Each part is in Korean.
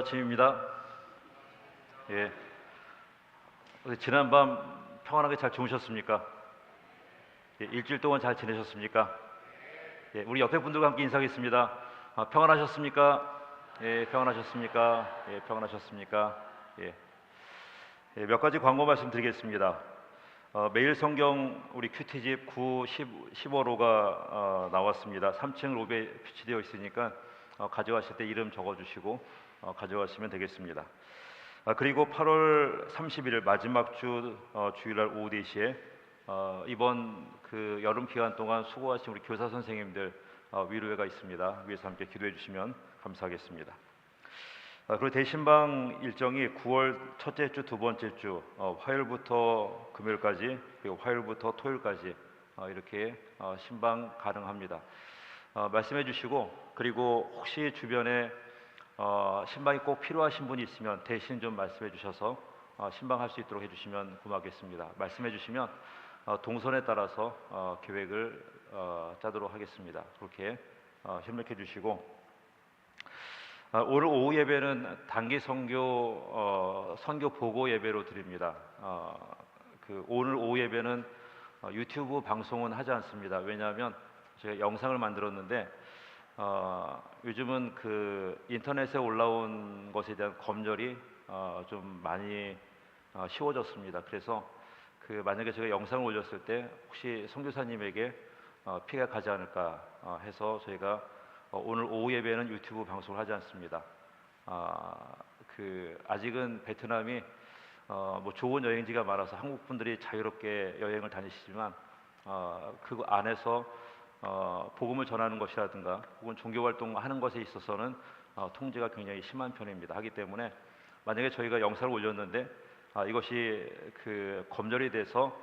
아침입니다. 예. 지난밤 평안하게 잘 주무셨습니까? 예, 일주일 동안 잘 지내셨습니까? 예, 우리 옆에 분들과 함께 인사하겠습니다. 아, 평안하셨습니까? 예, 평안하셨습니까? 예, 평안하셨습니까? 예. 예, 몇 가지 광고 말씀드리겠습니다. 어, 매일 성경 우리 큐티집 9, 10, 15로가 어, 나왔습니다. 3층 로비에 비치되어 있으니까 어, 가져가실 때 이름 적어주시고 어, 가져가시면 되겠습니다. 아, 그리고 8월 31일 마지막 주 어, 주일날 오후 4시에 어, 이번 그 여름 기간 동안 수고하신 우리 교사 선생님들 어, 위로회가 있습니다. 위에서 함께 기도해 주시면 감사하겠습니다. 아, 그리고 대신방 일정이 9월 첫째 주, 두 번째 주 어, 화요일부터 금요일까지 그리고 화요일부터 토요일까지 어, 이렇게 어, 신방 가능합니다. 어, 말씀해 주시고 그리고 혹시 주변에 어, 신방이 꼭 필요하신 분이 있으면 대신 좀 말씀해 주셔서 어, 신방할 수 있도록 해주시면 고맙겠습니다. 말씀해 주시면 어, 동선에 따라서 어, 계획을 어, 짜도록 하겠습니다. 그렇게 어, 협력해 주시고 아, 오늘 오후 예배는 단기 선교 어, 선교 보고 예배로 드립니다. 어, 그 오늘 오후 예배는 어, 유튜브 방송은 하지 않습니다. 왜냐하면 제가 영상을 만들었는데 어, 요즘은 그 인터넷에 올라온 것에 대한 검열이 어, 좀 많이 어, 쉬워졌습니다. 그래서 그 만약에 제가 영상을 올렸을 때 혹시 선교사님에게 어, 피해가 가지 않을까 어, 해서 저희가 어, 오늘 오후 예배는 유튜브 방송을 하지 않습니다. 아, 그 아직은 베트남이 어, 뭐 좋은 여행지가 많아서 한국 분들이 자유롭게 여행을 다니시지만 어, 그 안에서 어, 복음을 전하는 것이라든가 혹은 종교 활동하는 것에 있어서는 어, 통제가 굉장히 심한 편입니다. 하기 때문에 만약에 저희가 영상을 올렸는데 아, 이것이 그 검열이 돼서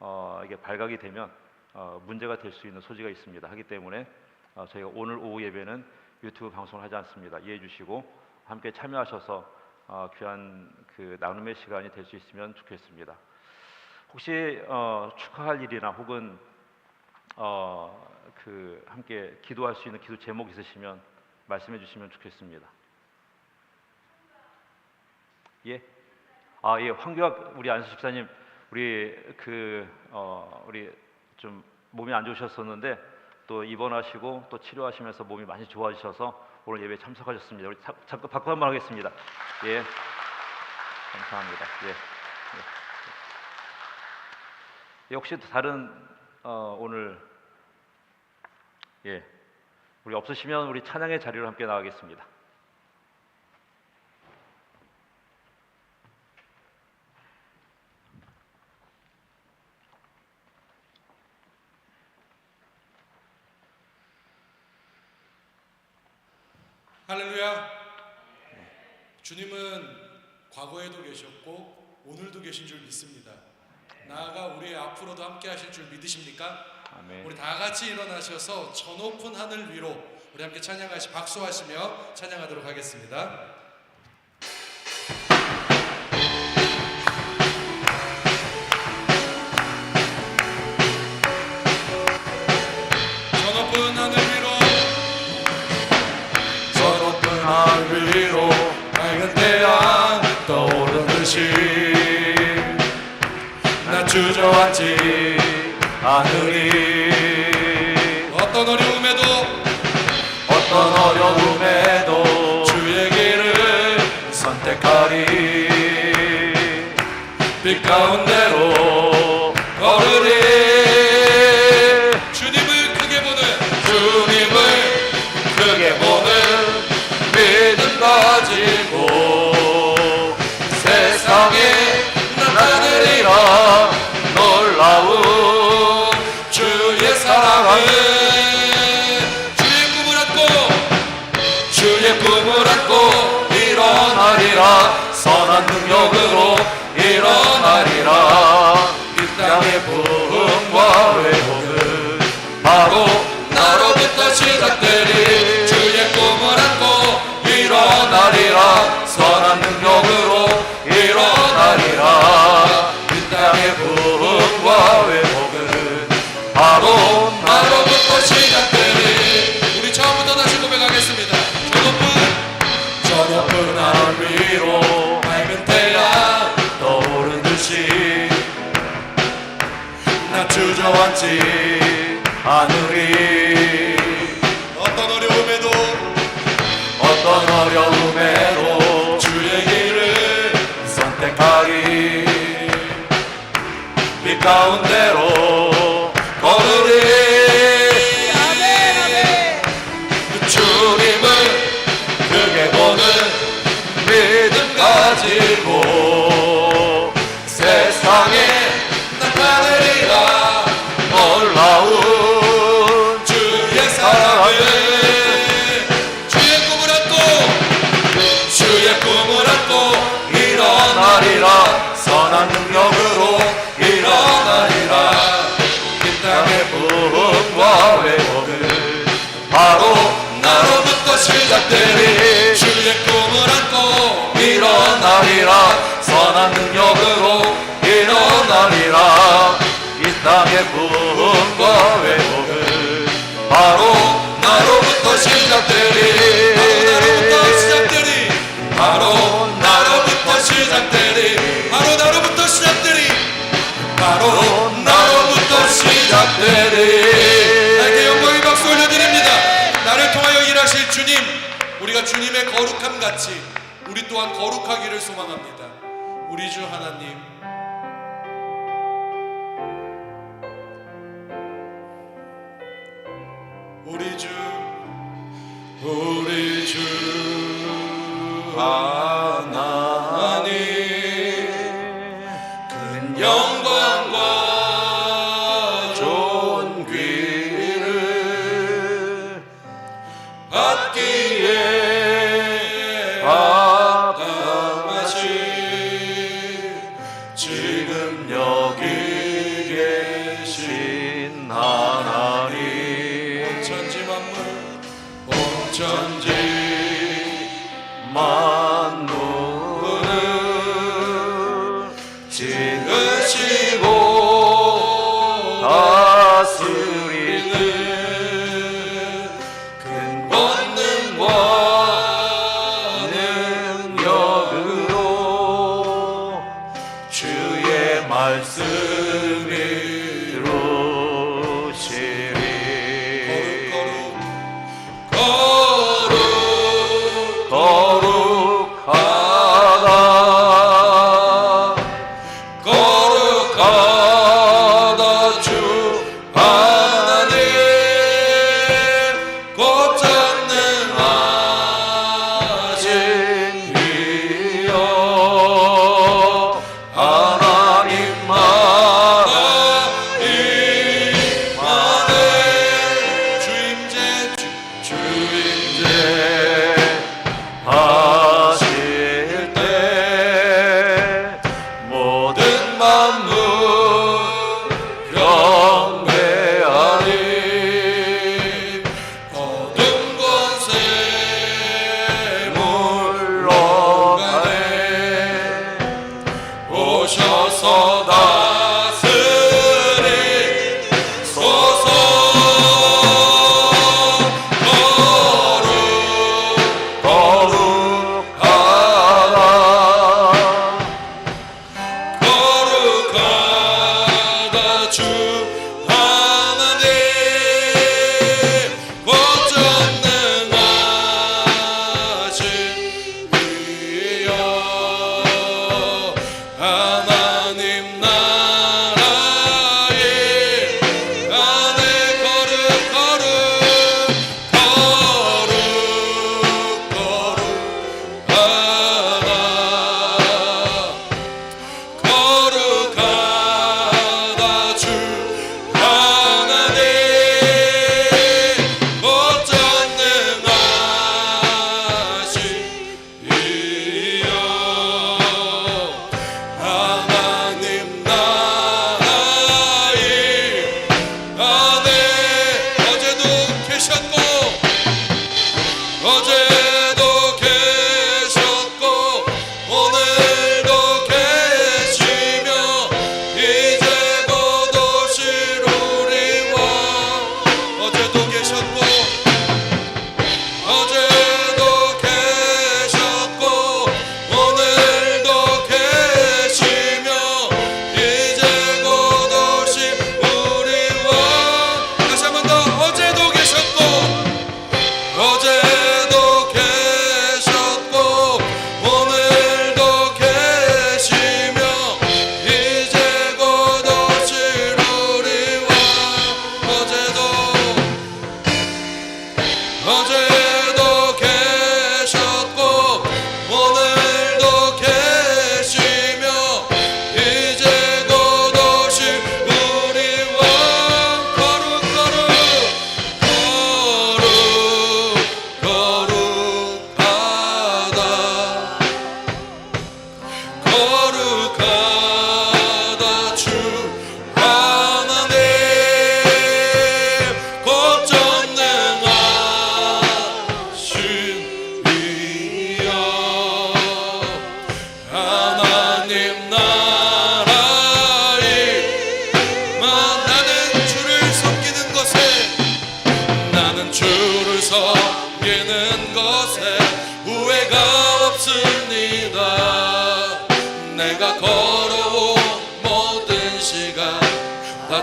어, 이게 발각이 되면 어, 문제가 될 수 있는 소지가 있습니다. 하기 때문에 어, 저희가 오늘 오후 예배는 유튜브 방송을 하지 않습니다. 이해해 주시고 함께 참여하셔서 어, 귀한 그 나눔의 시간이 될 수 있으면 좋겠습니다. 혹시 어, 축하할 일이나 혹은 어, 그 함께 기도할 수 있는 기도 제목 있으시면 말씀해 주시면 좋겠습니다. 예. 아, 예. 황교학 우리 안수 집사님 우리 그 어, 우리 좀 몸이 안 좋으셨었는데 또 입원하시고 또 치료하시면서 몸이 많이 좋아지셔서 오늘 예배에 참석하셨습니다. 우리 자- 잠깐 박수 한번 하겠습니다. 예. 감사합니다. 예. 예. 예, 혹시 또 다른 어, 오늘 예. 우리 없으시면 우리 찬양의 자리로 함께 나가겠습니다. 할렐루야. 주님은 과거에도 계셨고 오늘도 계신 줄 믿습니다. 나아가 우리 앞으로도 함께 하실 줄 믿으십니까? 아멘. 우리 다 같이 일어나셔서 저 높은 하늘 위로 우리 함께 찬양하시 박수하시며 찬양하도록 하겠습니다. 저 높은 하늘 위로 밝은 태양 떠오르듯이 나 주저앉지 않으리. 어떤 어려움에도 어떤 어려움에도 주의 길을 선택하리. 빛 가운데로 걸으리 바로부터 시작되니 우리 처음부터 다시 고백하겠습니다. 저 높은 저 높은 하늘 위로 밝은 태양 떠오른 듯이 나 주저앉지 않으리 어떤 어려움에도 어떤 어려움에도 주의 길을 선택하리. 빛 가운데 땅의 부흥과 회복은 바로 나로부터 시작되리. 바로 나로부터 시작되리. 바로 나로부터 시작되리. 바로 나로부터 시작되리. 바로 나로부터 시작되리. 나에게 영광의 박수 올려드립니다. 나를 통하여 일하실 주님 우리가 주님의 거룩함 같이 우리 또한 거룩하기를 소망합니다. 우리 주 하나님 우리 주 우리 주 아.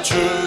다